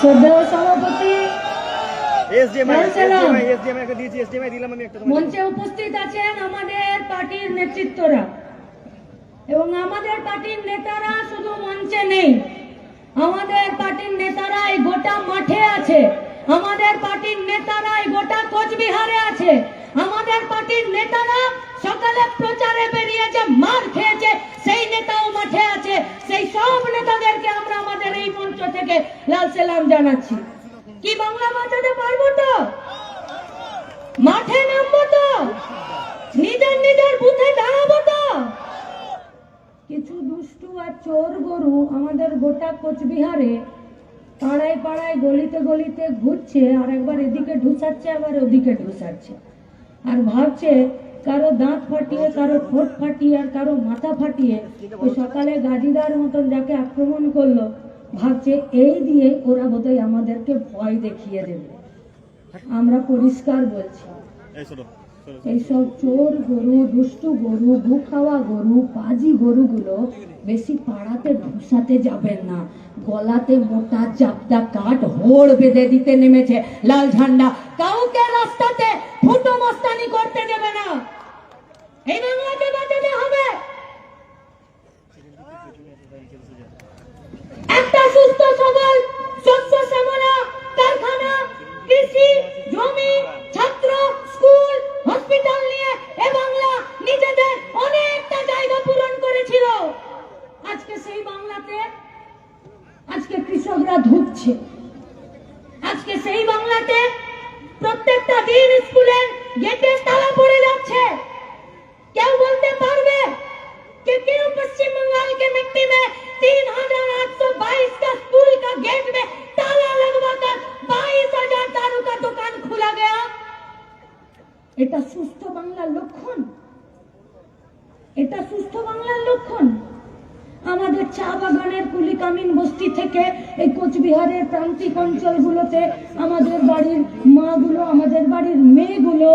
শ্রদ্ধেয় সভাপতি। মঞ্চে উপস্থিত আছেন আমাদের পার্টির নেতৃত্বরা এবং আমাদের পার্টির নেতারা শুধু মঞ্চে নেই আমাদের পার্টির নেতারা এই গোটা মাঠে আছে আমাদের পার্টির নেতারা এই গোটা কোচবিহারে আছে আমাদের পার্টির নেতারা সকালে প্রচারে বেরিয়েছে মার খেয়েছে থেকে লাল সালাম জানাচ্ছি। কি বাংলা বাঁচাতে পারব তো? মাঠে নামবো তো? নিজের নিজের বুথে দাঁড়াবো তো? কিছু দুষ্টু আর চোর গরু আমাদের গোটা কোচবিহারে পাড়ায় পাড়ায় গলিতে গলিতে ঘুরছে আর একবার এদিকে ঢুসাচ্ছে, আবার ওদিকে ঢুসাচ্ছে। আর ভাবছে কারও দাঁত ফাটিয়ে, কারও ঠোঁট ফাটিয়ে, আর কারও মাথা ফাটিয়ে ওই সকালে গাজিদার মতন যাকে আক্রমণ করল ভাবছে এই দিয়ে ওরা বোধহয় আমাদেরকে ভয় দেখিয়ে দেবে। আমরা পরিষ্কার বলছি। এইসব চোর গরু দুষ্টু গরু ভু খাওয়া গরু পাজি গরুগুলো বেশি পাড়াতে ঢুসাতে যাবেন না। গলাতে মোটা চাপদা কাঠ হোড় বেঁধে দিতে নেমেছে লাল ঝান্ডা। কাউকে রাস্তাতে ফুটো মস্তানি করতে দেবে না। এই বাংলাকে বাঁচাতে হবে। একটা সুস্থ সবল শস্য শ্যামলা কারখানা কৃষি কোচবিহারের প্রান্তিক অঞ্চলগুলোতে আমাদের বাড়ির মাগুলো, আমাদের বাড়ির মেয়েগুলো,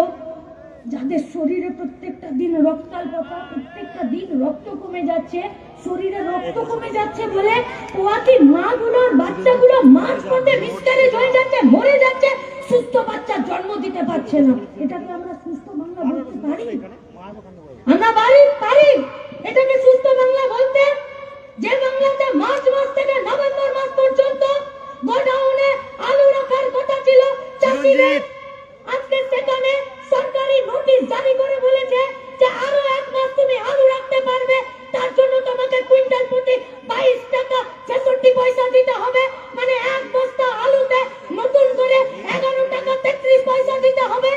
যাদের শরীরে প্রত্যেকটা দিন রক্তাল্পতা, প্রত্যেকটা দিন রক্ত কমে যাচ্ছে, শরীরে রক্ত কমে যাচ্ছে বলে পোয়াতি মাগুলোর বাচ্চাগুলো মাঝ পথে মিসক্যারেজ হয়ে যাচ্ছে, মরে যাচ্ছে, সুস্থ বাচ্চা জন্ম দিতে পারছে না। এটাকে আমরা সুস্থ বাংলা বলতে পারি? আমরা বাড়ি পারি। এটাকে সুস্থ বাংলা বলতে যে বাংলাতে মার্চ মাস থেকে নভেম্বর মাস পর্যন্ত গোডাউনে আলু রাখার কথা ছিল চাষিদের আজকে সেখানে সরকারি নোটিশ জারি করে বলেছে যে আরও এক মাস তুমি আলু রাখতে পারবে তার জন্য তোমাকে কুইন্টাল প্রতি বাইশ টাকা ছেষট্টি পয়সা দিতে হবে মানে এক বস্তা আলুতে নতুন করে এগারো টাকা তেত্রিশ পয়সা দিতে হবে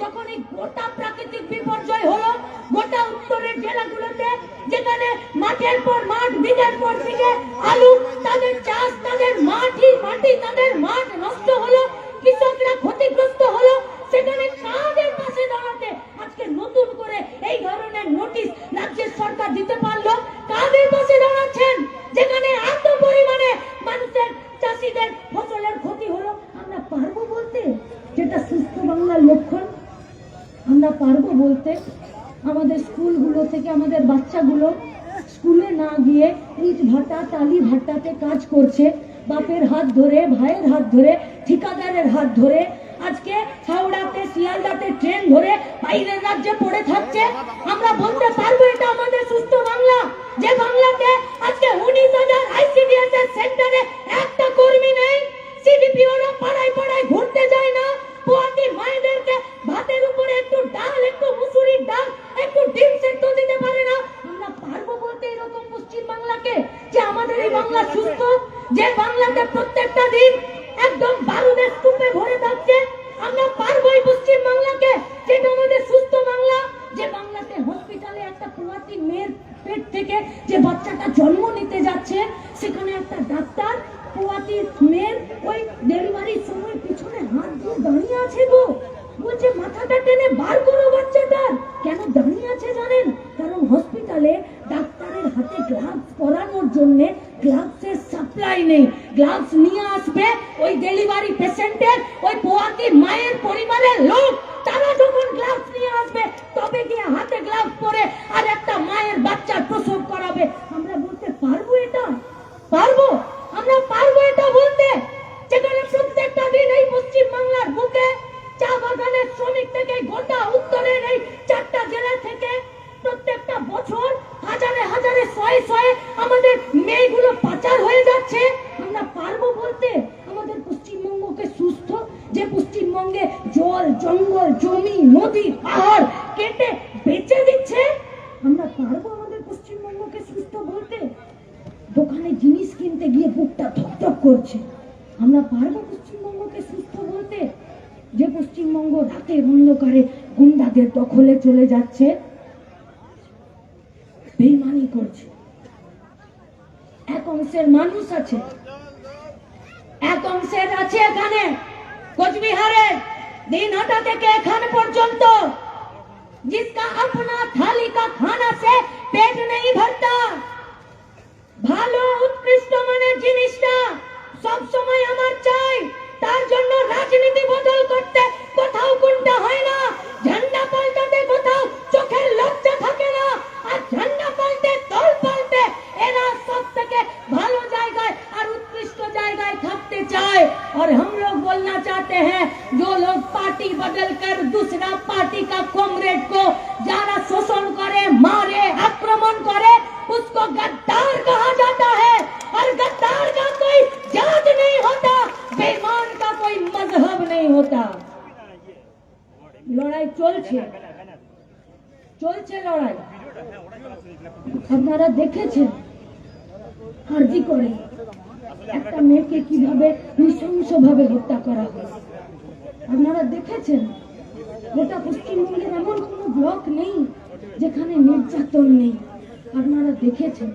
যখন এই গোটা প্রাকৃতিক বিপর্যয় হলো গোটা উত্তরের জেলাগুলোতে, যেখানে মাঠের পর মাঠ বিঘের পর বিঘে আলু, তাদের চাষ, তাদের মাটি মাটি তাদের মাঠ নষ্ট হলো, কৃষকরা ক্ষতিগ্রস্ত হলো, সেখানে কাদের পাশে দাঁড়াতে আজকে নতুন করে এই ধরনের নোটিশ রাজ্যের সরকার দিতে পারল? কাদের পাশে দাঁড়াচ্ছেন? যেখানে এত পরিমাণে মানুষের, চাষিদের ফসলের ক্ষতি হলো, আমরা পারব বলতে? যেটা সুস্থ বাংলার লক্ষণ, আমরা পারব বলতে? আমাদের স্কুলগুলো থেকে আমাদের বাচ্চাগুলো স্কুলে না গিয়ে ইট ভাটা, টালি ভাটাতে কাজ করছে। বাপের হাত ধরে, ভাইয়ের হাত ধরে, ঠিকাদারের হাত ধরে। আজকে হাওড়াতে, শিয়ালদাতে ট্রেন ধরে বাইরের রাজ্যে পড়ে থাকছে। আমরা বলতে পারব এটা আমাদের সুস্থ জন্যে গ্লাভসের সাপ্লাই নেই। গ্লাভস নিয়ে আসবে ওই ডেলিভারি পেশেন্টের ওই পোয়াকি মায়ের পরিবারের লোক। তারা যখন গ্লাভস নিয়ে আসবে, তবে গিয়ে হাতে গ্লাভস পরে আর একটা মায়ের বাচ্চা প্রসব করাবে। আমরা বলতে পারব এটা? পারব? আমরা পারব এটা বলতে? যেখানে প্রত্যেকটা দিন এই পশ্চিম বাংলার বুকে চা বাগানের শ্রমিক থেকে গোটা বুকটা ধকধক করছে আমরা পারবো পশ্চিমবঙ্গকে সুস্থ বলতে যে পশ্চিমবঙ্গ রাতের অন্ধকারে গুন্ডাদের দখলে চলে যাচ্ছে বেইমানি করছে এক অংশের মানুষ আছে এক অংশের আছে এখানে কোচবিহারে দিনহাটা থেকে এখানে পর্যন্ত जिसका अपना थाली हम लोग बोलना चाहते हैं जो लोग पार्टी बदल कर दूसरा पार्टी का कॉमरेड को যারা শোষণ করে মারে আক্রমণ করে उसको गद्दार कहा जाता है और गद्दार का कोई जात नहीं होता बेईमान का कोई मजहब नहीं होता লড়াই চলছে চলছে লড়াই আপনারা দেখেছেন হার্জি করে একটা মেয়েকে কীভাবে নৃশংসভাবে হত্যা করা হয়? আপনারা দেখেছেন? গোটা পশ্চিমবঙ্গের এমন কোনো ব্লক নেই যেখানে নির্যাতন নেই। আপনারা দেখেছেন?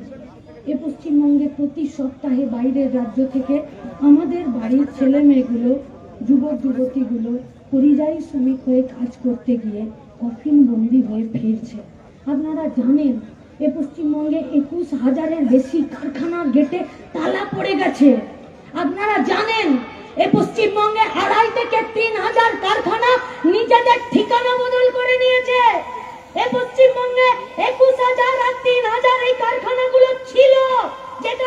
এ পশ্চিমবঙ্গে প্রতি সপ্তাহে বাইরের রাজ্য থেকে আমাদের বাড়ির ছেলে মেয়েগুলো যুবক যুবতীগুলো পরিযায়ী শ্রমিক হয়ে কাজ করতে গিয়ে কফিন বন্দি হয়ে ফিরছে। আপনারা জানেন এ পশ্চিমবঙ্গে একুশ হাজারের বেশি কারখানার গেটে তালা পড়ে গেছে। আপনারা জানেন, এ পশ্চিমবঙ্গে আড়াই থেকে তিন হাজার কারখানা নিজেদের ঠিকানা বদল করে নিয়েছে। এ পশ্চিমবঙ্গে একুশ হাজার আর তিন হাজার এই কারখানাগুলো ছিল যেখানে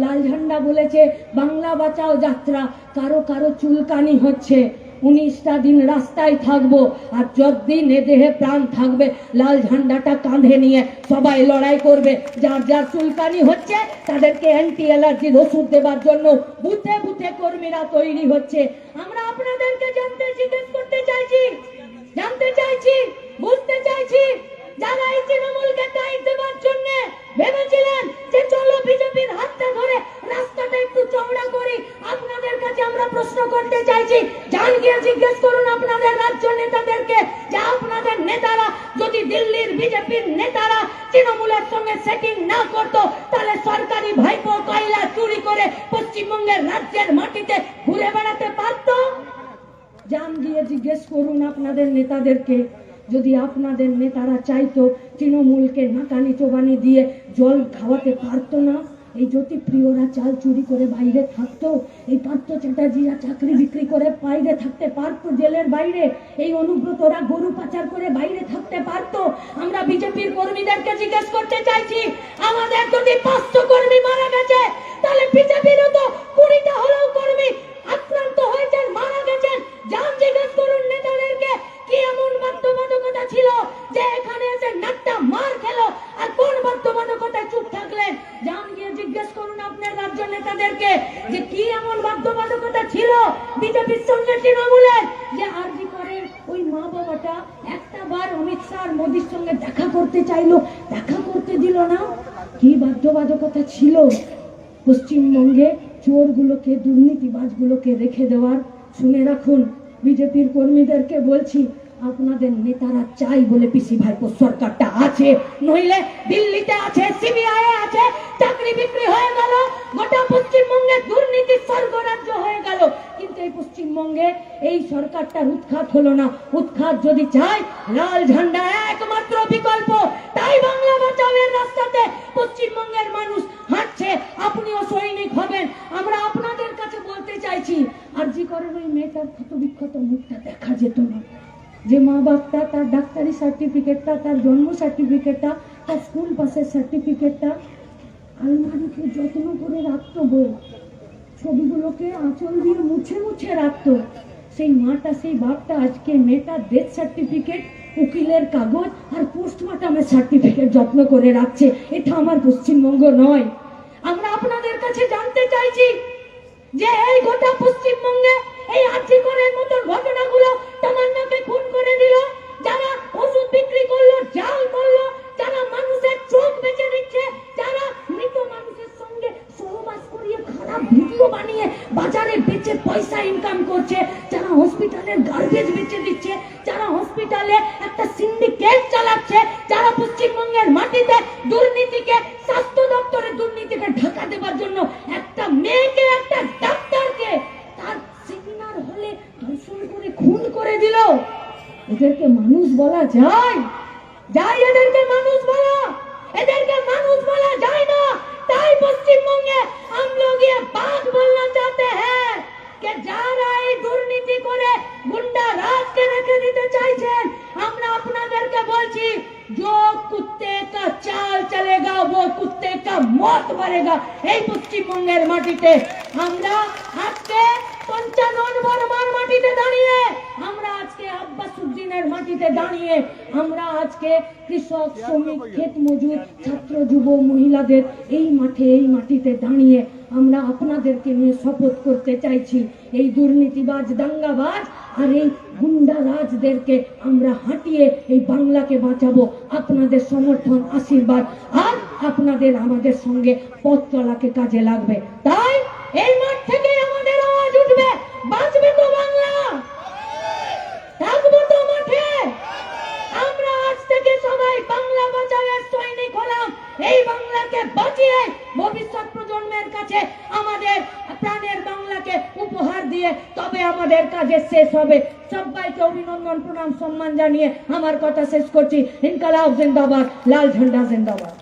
লাল ঝান্ডা বলেছে, বাংলা বাঁচাও যাত্রা, কারও কারও চুলকানি হচ্ছে। উনিশটা দিন রাস্তায় থাকব আর যতদিন এ দেহে প্রাণ থাকবে, লাল ঝান্ডাটা কাঁধে নিয়ে সবাই লড়াই করবে। যার যার চুলকানি হচ্ছে, তাদেরকে অ্যান্টি অ্যালার্জির ওষুধ দেবার জন্য বুথে বুথে কর্মীরা তৈরি হচ্ছে। আমরা আপনাদেরকে জানতে জিজ্ঞেস করতে চাইছি, জানতে চাইছি বুঝতে চাইছি যারা এই তৃণমূলকে টাইট দেবার জন্য ভেবেছিলেন যে চলো বিজেপির হাতটা ধরে রাস্তাটা একটু চওড়া করি আপনাদের কাছে আমরা প্রশ্ন করতে চাইছি যান গিয়ে জিজ্ঞেস করুন আপনাদের রাজ্য নেতাদেরকে যে আপনাদের নেতারা যদি দিল্লির বিজেপির নেতারা তৃণমূলের সঙ্গে সেটিং না করতো তাহলে সরকারি ভাইপো কয়লা চুরি করে রাজ্যের মাটিতে ঘুরে বেড়াতে পারতো? যান গিয়ে জিজ্ঞেস করুন আপনাদের নেতাদেরকে, যদি আপনাদের নেতারা চাইতো তৃণমূলকে নাকানি চোবানি দিয়ে জল খাওয়াতে পারতো না, এই জ্যোতিপ্রিয়রা চাল চুরি করে বাইরে থাকতো, এই পার্থ চ্যাটার্জিরা চাকরি বিক্রি করে বাইরে থাকতে পারতো, জেলের বাইরে, এই অনুব্রতরা গরু পাচার করে বাইরে থাকতে পারতো। আমরা বিজেপির কর্মীদেরকে জিজ্ঞেস করতে চাইছি, আমাদের যদি পাঁচশো কর্মী মারা গেছে তাহলে বিজেপিরও তো কুড়িটা হলেও কর্মী আক্রান্ত হয়েছেন মারা গেছেন। যান জিজ্ঞেস করুন নেতাদেরকে কি এমন বাধ্যবাধকতা ছিল যে এখানে এসে নাট্টা মার খেলো আর কোন বাধ্যবাধকতায় চুপ থাকলেন? যান গিয়ে জিজ্ঞেস করুন আপনার রাজ্য নেতাদেরকে যে কি এমন বাধ্যবাধকতা ছিল বিজেপির সঙ্গে তৃণমূলের যে আরজি করেন ওই মা বাবাটা একটা বার অমিত শাহ আর মোদির সঙ্গে দেখা করতে চাইলো, দেখা করতে দিল না। কি বাধ্যবাধকতা ছিল? পশ্চিমবঙ্গে চোরগুলোকে, দুর্নীতিবাজগুলোকে রেখে দেওয়ার, শুনে রাখুন, বিজেপির কর্মীদেরকে বলছি, আপনাদের নেতারা চাই বলে পিসি ভাইপো সরকারটা আছে, নইলে দিল্লিতে আছে, সিবিআই আছে চাকরি বিক্রি হয়ে গেল, গোটা পশ্চিমবঙ্গে দুর্নীতি স্বর্গরাজ্য হয়ে গেল। কিন্তু এই পশ্চিমবঙ্গে এই সরকারটার উৎখাত হলো না। উৎখাত যদি চায় লাল ঝান্ডা একমাত্র বিকল্প। তাই বাংলা বাঁচাওয়ের রাস্তাতে পশ্চিমবঙ্গের মানুষ আপনিও সৈনিক হবেন। আমরা আপনাদের কাছে বলতে চাইছি আর জি করেন ওই মেয়েটার ক্ষত বিক্ষত মুখটা, দেখা যেত না। যে মা বাপটা তার ডাক্তারি সার্টিফিকেটটা, তার জন্ম সার্টিফিকেটটা, তার স্কুল পাসের সার্টিফিকেটটা, আলমারিতে যত্ন করে রাখতো বউ। ছবিগুলোকে আঁচল দিয়ে মুছে মুছে রাখতো। সেই মাটা, সেই বাপটা, আজকে মেয়েটার ডেথ সার্টিফিকেট উকিলের কাগজ আর পোস্টমর্টমের সার্টিফিকেট যত্ন করে রাখছে। এটা আমার পশ্চিমবঙ্গ নয়। আমরা আপনাদের কাছে জানতে চাইছি যে এই গোটা পশ্চিমবঙ্গে এই আর্জি করার মতো ঘটনাগুলো তামান্নাকে খুন করে দিল, যারা ওষুধ বিক্রি করল, জাল করল যারা মানুষের চোখ বেঁচে দিচ্ছে যারা মৃত মানুষের সঙ্গে সহবাস করিয়ে খারাপ ভিডিও বানিয়ে বাজারে বেচে পয়সা ইনকাম করছে, যারা হসপিটালের গার্বেজ বেচে দিচ্ছে, যারা হসপিটালে একটা সিন্ডিকেট চালাচ্ছে, যারা পশ্চিমবঙ্গের যায় যায় এদেরকে মানুষ বলা এদেরকে মানুষ বলা যায় না তাই পশ্চিমবঙ্গে हम लोग ये बात बोलना चाहते हैं कि যারা এই দুর্নীতি করে গুন্ডা রাজকে রেখে দিতে চাইছেন আমরা আপনাদেরকে বলছি जो कुत्ते का चाल चलेगा वो कुत्ते का मौत मरेगा এই পশ্চিমবঙ্গের মাটিতে আমরা আজকে পঞ্চানন বর্মার মাটিতে দাঁড়িয়ে আমরা আজকে আব্বাস উদ্দিনের মাটিতে দাঁড়িয়ে আমরা আজকে কৃষক শ্রমিক ক্ষেত মজুর ছাত্র যুব মহিলাদের এই মাঠে এই মাটিতে দাঁড়িয়ে আমরা আপনাদেরকে নিয়ে শপথ করতে চাইছি। এই দুর্নীতিবাজ দাঙ্গাবাজ আর এই গুন্ডারাজদেরকে আমরা হাঁটিয়ে এই বাংলাকে বাঁচাবো। আপনাদের সমর্থন আশীর্বাদ আর আপনাদের আমাদের সঙ্গে পথ চলাকে কাজে লাগবে। তাই এই মাঠ থেকে আমাদের আওয়াজ উঠবে। বাঁচবে তো বাংলা থাকব তো মাঠে আমরা আজ থেকে সবাই বাংলা বাঁচাওয়ের সৈনিক হলাম এই বাংলাকে বাঁচিয়ে ভবিষ্যৎ প্রজন্মের কাছে আমাদের প্রাণের বাংলাকে উপহার দিয়ে তবে আমাদের কাজে শেষ হবে। সবাইকে অভিনন্দন, প্রণাম, সম্মান জানিয়ে আমার কথা শেষ করছি। ইনকালাব জিন্দাবাদ, লাল ঝন্ডা জিন্দাবাদ।